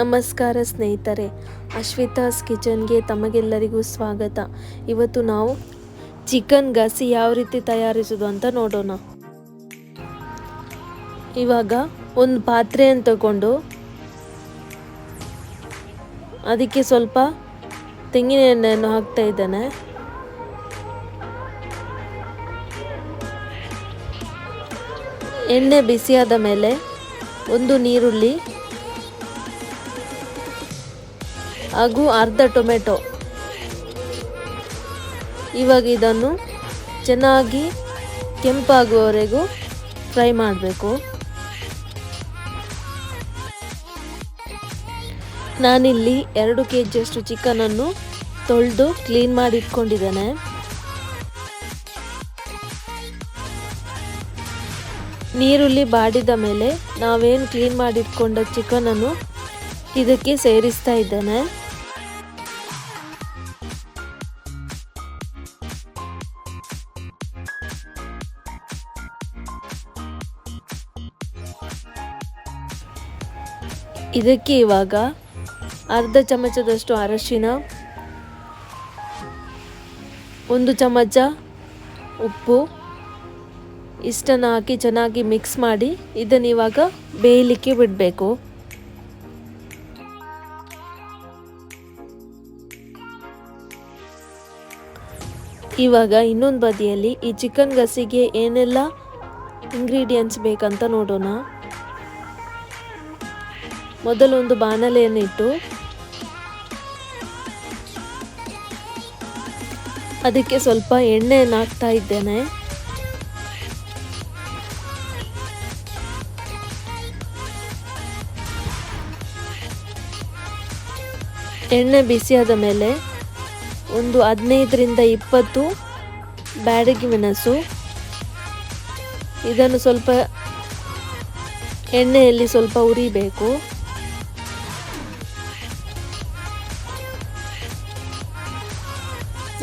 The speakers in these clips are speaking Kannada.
ನಮಸ್ಕಾರ ಸ್ನೇಹಿತರೆ, ಅಶ್ವಿತಾಸ್ ಕಿಚನ್ಗೆ ತಮಗೆಲ್ಲರಿಗೂ ಸ್ವಾಗತ. ಇವತ್ತು ನಾವು ಚಿಕನ್ ಗಸಿ ಯಾವ ರೀತಿ ತಯಾರಿಸೋದು ಅಂತ ನೋಡೋಣ. ಇವಾಗ ಒಂದು ಪಾತ್ರೆಯನ್ನು ತಗೊಂಡು ಅದಕ್ಕೆ ಸ್ವಲ್ಪ ತೆಂಗಿನ ಎಣ್ಣೆಯನ್ನು ಹಾಕ್ತಾ ಇದ್ದೇನೆ. ಎಣ್ಣೆ ಬಿಸಿಯಾದ ಮೇಲೆ ಒಂದು ನೀರುಳ್ಳಿ, ಹಾಗೂ ಅರ್ಧ ಟೊಮೆಟೊ. ಇವಾಗ ಇದನ್ನು ಚೆನ್ನಾಗಿ ಕೆಂಪಾಗುವವರೆಗೂ ಫ್ರೈ ಮಾಡಬೇಕು. ನಾನಿಲ್ಲಿ ಎರಡು ಕೆ ಜಿಯಷ್ಟು ಚಿಕನನ್ನು ತೊಳೆದು ಕ್ಲೀನ್ ಮಾಡಿ ಇಟ್ಕೊಂಡಿದ್ದೇನೆ ನೀರುಳ್ಳಿ ಬಾಡಿದ ಮೇಲೆ ನಾವೇನು ಕ್ಲೀನ್ ಮಾಡಿಟ್ಕೊಂಡ ಚಿಕನನ್ನು ಇದಕ್ಕೆ ಸೇರಿಸ್ತಾ ಇದ್ದೇನೆ. ಇದಕ್ಕೆ ಇವಾಗ ಅರ್ಧ ಚಮಚದಷ್ಟು ಅರಶಿನ, ಒಂದು ಚಮಚ ಉಪ್ಪು ಇಷ್ಟನ್ನು ಹಾಕಿ ಚೆನ್ನಾಗಿ ಮಿಕ್ಸ್ ಮಾಡಿ ಇದನ್ನು ಇವಾಗ ಬೇಯಲಿಕ್ಕೆ ಬಿಡಬೇಕು. ಇವಾಗ ಇನ್ನೊಂದು ಬದಿಯಲ್ಲಿ ಈ ಚಿಕನ್ ಗಸಿಗೆ ಏನೆಲ್ಲ ಇಂಗ್ರೀಡಿಯೆಂಟ್ಸ್ ಬೇಕಂತ ನೋಡೋಣ. ಮೊದಲೊಂದು ಬಾಣಲೆಯನ್ನು ಇಟ್ಟು ಅದಕ್ಕೆ ಸ್ವಲ್ಪ ಎಣ್ಣೆಯನ್ನು ಹಾಕ್ತಾ ಇದ್ದೇನೆ. ಎಣ್ಣೆ ಬಿಸಿಯಾದ ಮೇಲೆ ಒಂದು ಹದಿನೈದರಿಂದ ಇಪ್ಪತ್ತು ಬ್ಯಾಡಗಿ ಮೆಣಸು. ಇದನ್ನು ಸ್ವಲ್ಪ ಎಣ್ಣೆಯಲ್ಲಿ ಸ್ವಲ್ಪ ಉರಿಬೇಕು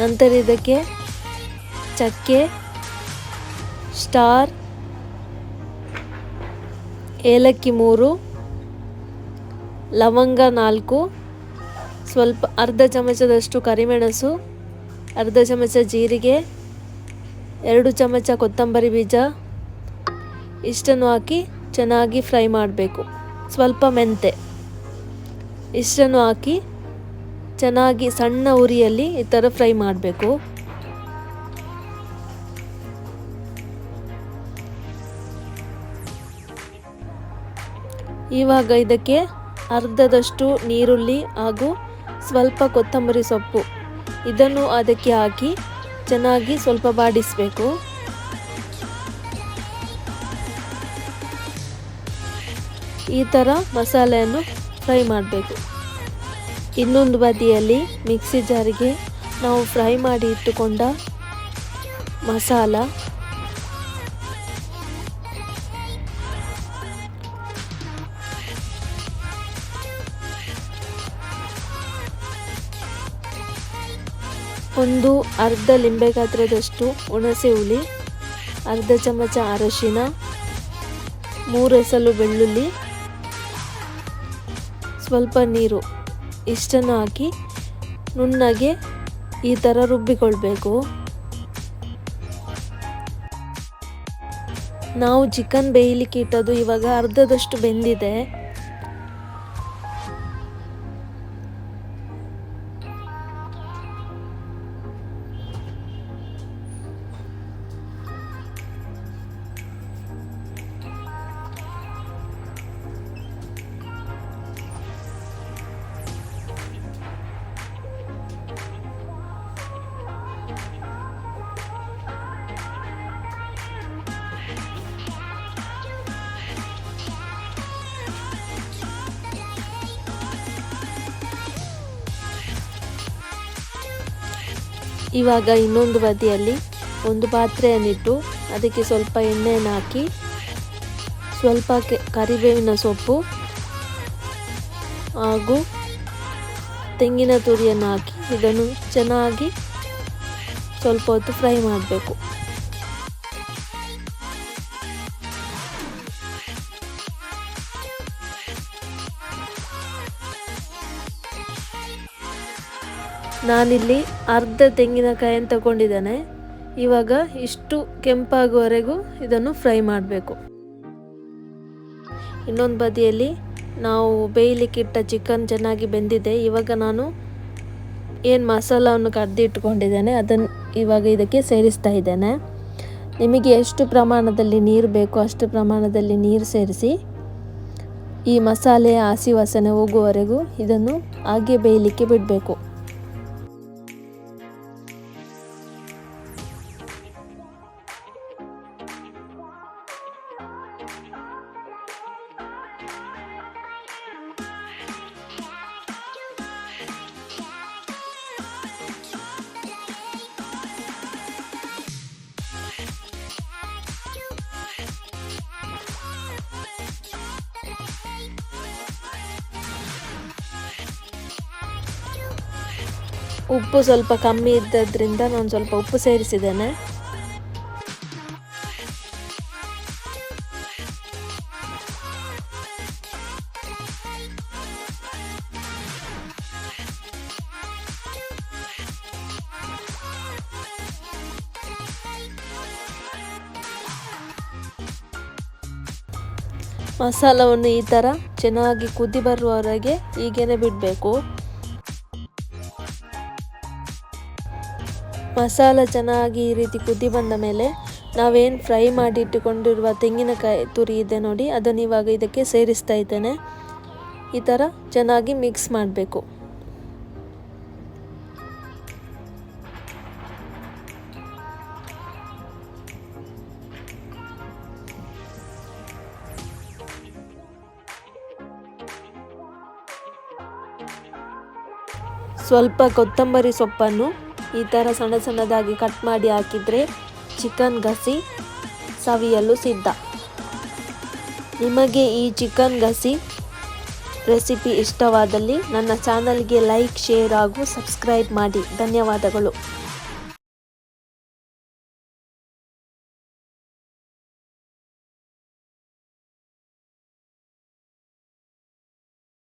ನಂತರ ಇದಕ್ಕೆ ಚಕ್ಕೆ, ಸ್ಟಾರ್, ಏಲಕ್ಕಿ ಮೂರು, ಲವಂಗ ನಾಲ್ಕು ಸ್ವಲ್ಪ ಅರ್ಧ ಚಮಚದಷ್ಟು ಕರಿಮೆಣಸು, ಅರ್ಧ ಚಮಚ ಜೀರಿಗೆ, ಎರಡು ಚಮಚ ಕೊತ್ತಂಬರಿ ಬೀಜ, ಇಷ್ಟನ್ನು ಹಾಕಿ ಚೆನ್ನಾಗಿ ಫ್ರೈ ಮಾಡಬೇಕು. ಸ್ವಲ್ಪ ಮೆಂತೆ. ಇಷ್ಟನ್ನು ಹಾಕಿ ಚೆನ್ನಾಗಿ ಸಣ್ಣ ಉರಿಯಲ್ಲಿ ಈ ಥರ ಫ್ರೈ ಮಾಡಬೇಕು. ಇವಾಗ ಇದಕ್ಕೆ ಅರ್ಧದಷ್ಟು ನೀರುಳ್ಳಿ ಹಾಗೂ ಸ್ವಲ್ಪ ಕೊತ್ತಂಬರಿ ಸೊಪ್ಪು. ಇದನ್ನು ಅದಕ್ಕೆ ಹಾಕಿ ಚೆನ್ನಾಗಿ ಸ್ವಲ್ಪ ಬಾಡಿಸಬೇಕು. ಈ ಥರ ಮಸಾಲೆಯನ್ನು ಫ್ರೈ ಮಾಡಬೇಕು. ಇನ್ನೊಂದು ಬದಿಯಲ್ಲಿ ಮಿಕ್ಸಿ ಜಾರಿಗೆ ನಾವು ಫ್ರೈ ಮಾಡಿ ಇಟ್ಟುಕೊಂಡ ಮಸಾಲ ಒಂದು ಅರ್ಧ ಲಿಂಬೆ ಗಾತ್ರದಷ್ಟು ಹುಣಸೆ ಹುಳಿ, ಅರ್ಧ ಚಮಚ ಅರಶಿನ, ಮೂರು ಎಸಲು ಬೆಳ್ಳುಳ್ಳಿ, ಸ್ವಲ್ಪ ನೀರು ಇಷ್ಟನ್ನು ಹಾಕಿ ನುಣ್ಣಗೆ ಈ ಥರ ರುಬ್ಬಿಕೊಳ್ಬೇಕು. ನಾವು ಚಿಕನ್ ಬೇಯಲಿಕ್ಕೆ ಇಟ್ಟದು ಇವಾಗ ಅರ್ಧದಷ್ಟು ಬೆಂದಿದೆ. ಇವಾಗ ಇನ್ನೊಂದು ಬದಿಯಲ್ಲಿ ಒಂದು ಪಾತ್ರೆಯನ್ನಿಟ್ಟು ಅದಕ್ಕೆ ಸ್ವಲ್ಪ ಎಣ್ಣೆಯನ್ನು ಹಾಕಿ, ಸ್ವಲ್ಪ ಕರಿಬೇವಿನ ಸೊಪ್ಪು ಹಾಗೂ ತೆಂಗಿನ ತುರಿಯನ್ನು ಹಾಕಿ ಇದನ್ನು ಚೆನ್ನಾಗಿ ಸ್ವಲ್ಪ ಹೊತ್ತು ಫ್ರೈ ಮಾಡಬೇಕು. ನಾನಿಲ್ಲಿ ಅರ್ಧ ತೆಂಗಿನಕಾಯನ್ನು ತಗೊಂಡಿದ್ದೇನೆ. ಇವಾಗ ಇಷ್ಟು ಕೆಂಪಾಗುವವರೆಗೂ ಇದನ್ನು ಫ್ರೈ ಮಾಡಬೇಕು. ಇನ್ನೊಂದು ಬದಿಯಲ್ಲಿ ನಾವು ಬೇಯಲಿಕ್ಕಿಟ್ಟ ಚಿಕನ್ ಚೆನ್ನಾಗಿ ಬೆಂದಿದೆ. ಇವಾಗ ನಾನು ಏನು ಮಸಾಲವನ್ನು ಕಡ್ದಿಟ್ಕೊಂಡಿದ್ದೇನೆ ಅದನ್ನು ಇವಾಗ ಇದಕ್ಕೆ ಸೇರಿಸ್ತಾ ಇದ್ದೇನೆ. ನಿಮಗೆ ಎಷ್ಟು ಪ್ರಮಾಣದಲ್ಲಿ ನೀರು ಬೇಕೋ ಅಷ್ಟು ಪ್ರಮಾಣದಲ್ಲಿ ನೀರು ಸೇರಿಸಿ ಈ ಮಸಾಲೆಯ ಹಸಿ ವಾಸನೆ ಹೋಗುವವರೆಗೂ ಇದನ್ನು ಹಾಗೆ ಬೇಯಲಿಕ್ಕೆ ಬಿಡಬೇಕು. ಉಪ್ಪು ಸ್ವಲ್ಪ ಕಮ್ಮಿ ಇದ್ದದ್ರಿಂದ ನಾನು ಸ್ವಲ್ಪ ಉಪ್ಪು ಸೇರಿಸಿದ್ದೇನೆ. ಮಸಾಲವನ್ನು ಈ ಥರ ಚೆನ್ನಾಗಿ ಕುದಿ ಬರುವವರೆಗೆ ಹೀಗೇನೆ ಬಿಡಬೇಕು. ಮಸಾಲ ಚೆನ್ನಾಗಿ ಈ ರೀತಿ ಕುದಿ ಬಂದ ಮೇಲೆ ನಾವೇನು ಫ್ರೈ ಮಾಡಿ ಇಟ್ಟುಕೊಂಡಿರುವ ತೆಂಗಿನಕಾಯಿ ತುರಿ ಇದೆ ನೋಡಿ, ಅದನ್ನು ಇವಾಗ ಇದಕ್ಕೆ ಸೇರಿಸ್ತಾ ಇದ್ದೇನೆ. ಈ ಥರ ಚೆನ್ನಾಗಿ ಮಿಕ್ಸ್ ಮಾಡಬೇಕು. ಸ್ವಲ್ಪ ಕೊತ್ತಂಬರಿ ಸೊಪ್ಪನ್ನು ಈ ಥರ ಸಣ್ಣ ಸಣ್ಣದಾಗಿ ಕಟ್ ಮಾಡಿ ಹಾಕಿದರೆ ಚಿಕನ್ ಗಸಿ ಸವಿಯಲು ಸಿದ್ಧ. ನಿಮಗೆ ಈ ಚಿಕನ್ ಗಸಿ ರೆಸಿಪಿ ಇಷ್ಟವಾದಲ್ಲಿ ನನ್ನ ಚಾನಲ್ಗೆ ಲೈಕ್ ಶೇರ್ ಹಾಗೂ ಸಬ್ಸ್ಕ್ರೈಬ್ ಮಾಡಿ. ಧನ್ಯವಾದಗಳು.